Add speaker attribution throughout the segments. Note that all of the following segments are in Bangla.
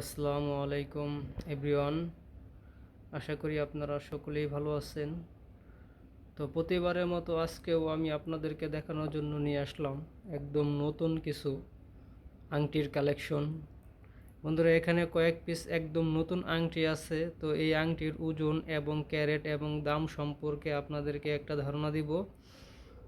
Speaker 1: আসসালামু আলাইকুম, এভরিওয়ান। আশা করি আপনারা সকলেই ভালো আছেন। তো প্রতিবারের মতো আজকেও আমি আপনাদেরকে দেখানোর জন্য নিয়ে আসলাম একদম নতুন কিছু আংটির কালেকশন। বন্ধুরা, এখানে কয়েক পিস একদম নতুন আংটি আছে। তো এই আংটির ওজন এবং ক্যারেট এবং দাম সম্পর্কে আপনাদেরকে একটা ধারণা দিব।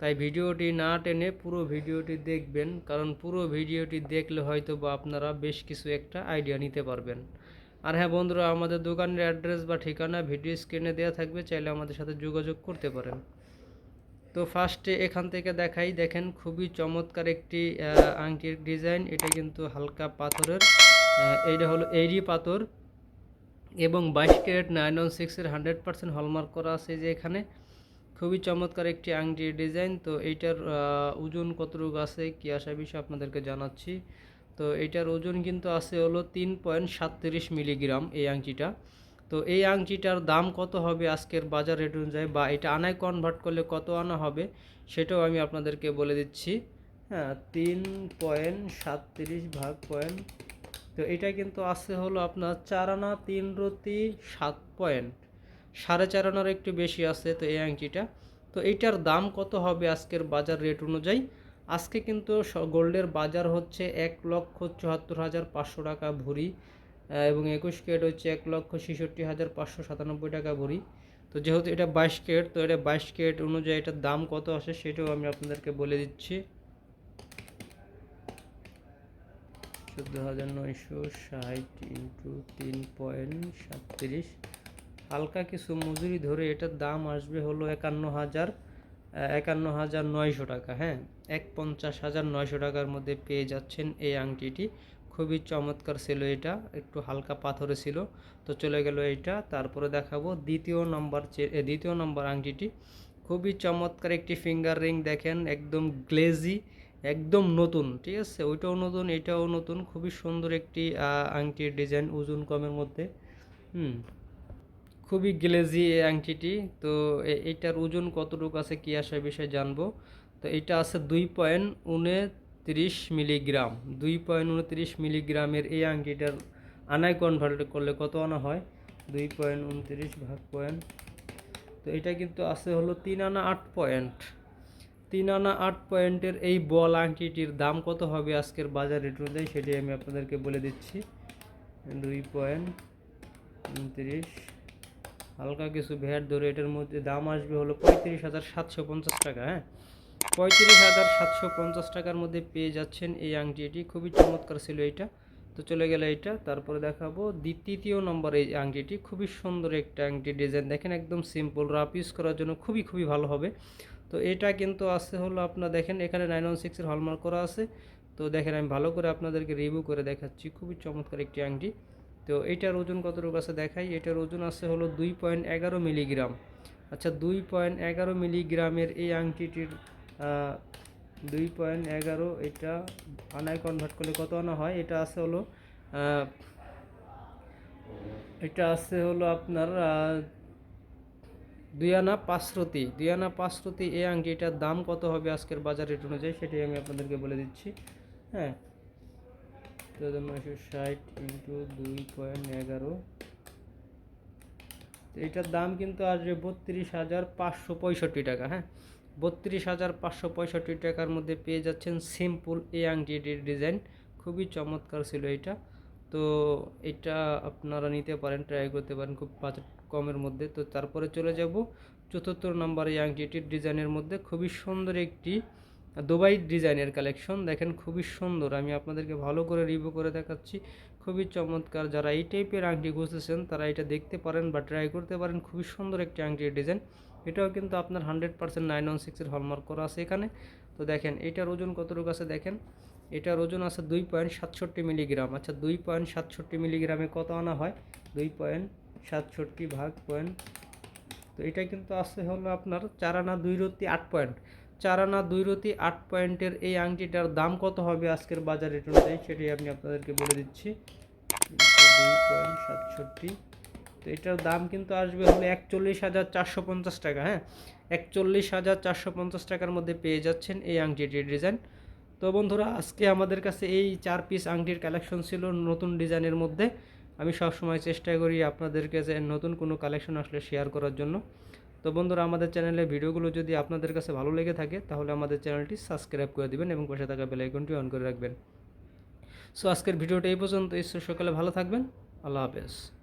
Speaker 1: তাই ভিডিওটি না টেনে পুরো ভিডিওটি দেখবেন, কারণ পুরো ভিডিওটি দেখলে হয়তো বা আপনারা বেশ কিছু একটা আইডিয়া নিতে পারবেন। আর হ্যাঁ বন্ধুরা, আমাদের দোকানের অ্যাড্রেস বা ঠিকানা ভিডিও স্ক্রিনে দেওয়া থাকবে, চাইলে আমাদের সাথে যোগাযোগ করতে পারেন। তো ফার্স্টে এখান থেকে দেখাই, দেখেন খুবই চমৎকার একটি আংটির ডিজাইন এটা কিন্তু হালকা পাথরের এইটা হলো এইরি পাথর এবং বাইশ ক্যারেট নাইন ওয়ান সিক্সের হান্ড্রেড পার্সেন্ট হলমার্ক করা আছে যে এখানে। খুবই চমৎকার একটি আংটির ডিজাইন। তো এইটার ওজন কতটুকু আছে কি আসা বিষয় আপনাদেরকে জানাচ্ছি। তো এটার ওজন কিন্তু আছে হলো তিন পয়েন্ট সাতত্রিশ মিলিগ্রাম এই আংটিটা। তো এই আংটিটার দাম কত হবে আজকের বাজার রেট অনুযায়ী বা এটা আনায় কনভার্ট করলে কত আনা হবে সেটাও আমি আপনাদেরকে বলে দিচ্ছি। হ্যাঁ তিন পয়েন্ট সাতত্রিশ ভাগ পয়েন্ট। তো এটা কিন্তু আছে হলো আপনার চার আনা তিন রতি সাত পয়েন্ট। সাড়ে চার আনার একটু বেশি আছে তো এই আংটিটা। তো এইটার দাম কত হবে আজকের বাজার রেট অনুযায়ী? আজকে কিন্তু গোল্ডের বাজার হচ্ছে এক লক্ষ চুয়াত্তর হাজার পাঁচশো টাকা ভরি এবং একুশ কেট হচ্ছে এক লক্ষ ছেষট্টি হাজার পাঁচশো সাতানব্বই টাকা ভরি। তো যেহেতু এটা বাইশ কেট তো এটা বাইশ কেট অনুযায়ী এটার দাম কত আসে সেটাও আমি আপনাদেরকে বলে দিচ্ছি। চোদ্দ হাজার নয়শো ষাট ইন্টু তিন পয়েন্ট সাতত্রিশ। হালকা কিছু মজুরি ধরে এটার দাম আসবে হলো একান্ন হাজার একান্ন হাজার নয়শো টাকা হ্যাঁ? এক পঞ্চাশ হাজার নয়শো টাকার মধ্যে পেয়ে যাচ্ছেন এই আংটিটি। খুবই চমৎকার ছিল এটা, একটু হালকা পাথরে ছিল। তো চলে গেল এইটা, তারপরে দেখাবো দ্বিতীয় নম্বর দ্বিতীয় নম্বর আংটিটি। খুবই চমৎকার একটি ফিঙ্গার রিং দেখেন, একদম গ্লেজি, একদম নতুন, ঠিক আছে? ওইটাও নতুন, এটাও নতুন, খুবই সুন্দর একটি আংটির ডিজাইন, ওজন কমের মধ্যে, হুম? খুবই গ্লেজি এই আংটিটি তো এইটার ওজন কতটুকু আছে কি আসে বিষয়ে জানব। তো এটা আছে দুই পয়েন্ট উনত্রিশ মিলিগ্রাম। দুই পয়েন্ট উনত্রিশ মিলিগ্রামের এই আংটিটার আনায় কনভার্ট করলে কত আনা হয়? দুই পয়েন্ট উনত্রিশ ভাগ পয়েন্ট। তো এটা কিন্তু আছে হলো তিন আনা আট পয়েন্ট। তিন আনা আট পয়েন্টের এই বল আংটিটির দাম কত হবে আজকের বাজার রেট অনুযায়ী সেটি আমি আপনাদেরকে বলে দিচ্ছি। দুই পয়েন্ট উনত্রিশ হালকা কিছু ভ্যাট ধরে এটার মধ্যে দাম আসবে হলো পঁয়ত্রিশ হাজার সাতশো পঞ্চাশ টাকা হ্যাঁ? পঁয়ত্রিশ হাজার সাতশো পঞ্চাশ টাকার মধ্যে পেয়ে যাচ্ছেন এই আংটিটি খুবই চমৎকার ছিল এইটা। তো চলে গেলে এইটা, তারপরে দেখাবো তৃতীয় নম্বর এই আংটিটি খুবই সুন্দর একটা আংটি ডিজাইন, দেখেন একদম সিম্পল রাফ ইউজ করার জন্য খুবই খুবই ভালো হবে। তো এটা কিন্তু আছে হলো আপনার, দেখেন এখানে নাইন ওয়ান সিক্সের হলমার্ক করা আছে। তো দেখেন আমি ভালো করে আপনাদেরকে রিভিউ করে দেখাচ্ছি। খুবই চমৎকার একটি আংটি। তো এইটার ওজন কত কতটুকু আছে দেখাই? এটার ওজন আছে হলো দুই পয়েন্ট এগারো মিলিগ্রাম। আচ্ছা দুই পয়েন্ট এগারো মিলিগ্রামের এই আংটিটির দুই পয়েন্ট এগারো এটা আনায় কনভার্ট করলে কত আনা হয়? এটা আছে হলো এটা আছে হলো আপনার দুই আনা পাঁচরতি। দুই আনা পাঁচরতি এই আংটিটার দাম কত হবে আজকের বাজার রেট অনুযায়ী সেটাই আমি আপনাদেরকে বলে দিচ্ছি। হ্যাঁ তো নয়শো ষাট ইন্টু দুই পয়েন্ট এগারো। এটার দাম কিন্তু আসবে বত্রিশ হাজার পাঁচশো পঁয়ষট্টি টাকা হ্যাঁ? বত্রিশ হাজার পাঁচশো পঁয়ষট্টি টাকার মধ্যে পেয়ে যাচ্ছেন সিম্পল এই আংটিটির ডিজাইন খুবই চমৎকার ছিল এটা। তো এটা আপনারা নিতে পারেন ট্রাই করতে পারেন খুব বাজেট কমের মধ্যে। তো তারপরে চলে যাব চতুর্থ নম্বর এই আংটিটির ডিজাইনের মধ্যে। খুবই সুন্দর একটি দুবাই ডিজাইনের কালেকশন। দেখেন খুবই সুন্দর। আমি আপনাদেরকে ভালো করে রিভিউ করে দেখাচ্ছি। খুবই চমৎকার যারা এই টাইপের আংটি খুঁজতেছেন, তারা এটা দেখতে পারেন বা ট্রাই করতে পারেন। খুবই সুন্দর একটি আংটির ডিজাইন। এটাও কিন্তু আপনার হান্ড্রেড পার্সেন্ট নাইন ওয়ান সিক্সের হলমার্ক করা আছে এখানে। তো দেখেন, এটার ওজন কতটুকু আছে দেখেন? এটার ওজন আছে দুই পয়েন্ট সাতষট্টি মিলিগ্রাম আচ্ছা দুই পয়েন্ট সাতষট্টি মিলিগ্রামে কত আনা হয়? দুই পয়েন্ট সাতষট্টি ভাগ পয়েন্ট তো এটা কিন্তু আছে হলো আপনার চার আনা দুই রতি আট পয়েন্ট চার আনা দুই রতি আট পয়েন্টের এই আংটিটার দাম কত হবে আজকের বাজার অনুযায়ী সেটাই আমি আপনাদেরকে বলে দিচ্ছি। পয়েন্ট সাতষট্টি। তো এটার দাম কিন্তু আসবে হলো একচল্লিশ হাজার চারশো পঞ্চাশ টাকা হ্যাঁ? একচল্লিশ হাজার চারশো পঞ্চাশ টাকার মধ্যে পেয়ে যাচ্ছেন এই আংটিটির ডিজাইন। তো বন্ধুরা, আজকে আমাদের কাছে এই চার পিস আংটির কালেকশন ছিল নতুন ডিজাইনের মধ্যে। আমি সবসময় চেষ্টা করি আপনাদের কাছে নতুন কোনো কালেকশন আসলে শেয়ার করার জন্য। তো বন্ধুরা, আমাদের চ্যানেলে ভিডিওগুলো যদি আপনাদের কাছে ভালো লেগে থাকে, তাহলে আমাদের চ্যানেলটি সাবস্ক্রাইব করে দিবেন এবং পাশে থাকা বেলাইকনটি অন করে রাখবেন। সো, আজকের ভিডিওটা এই পর্যন্ত। ঈশ্বর সকালে ভালো থাকবেন। আল্লাহ হাফেজ।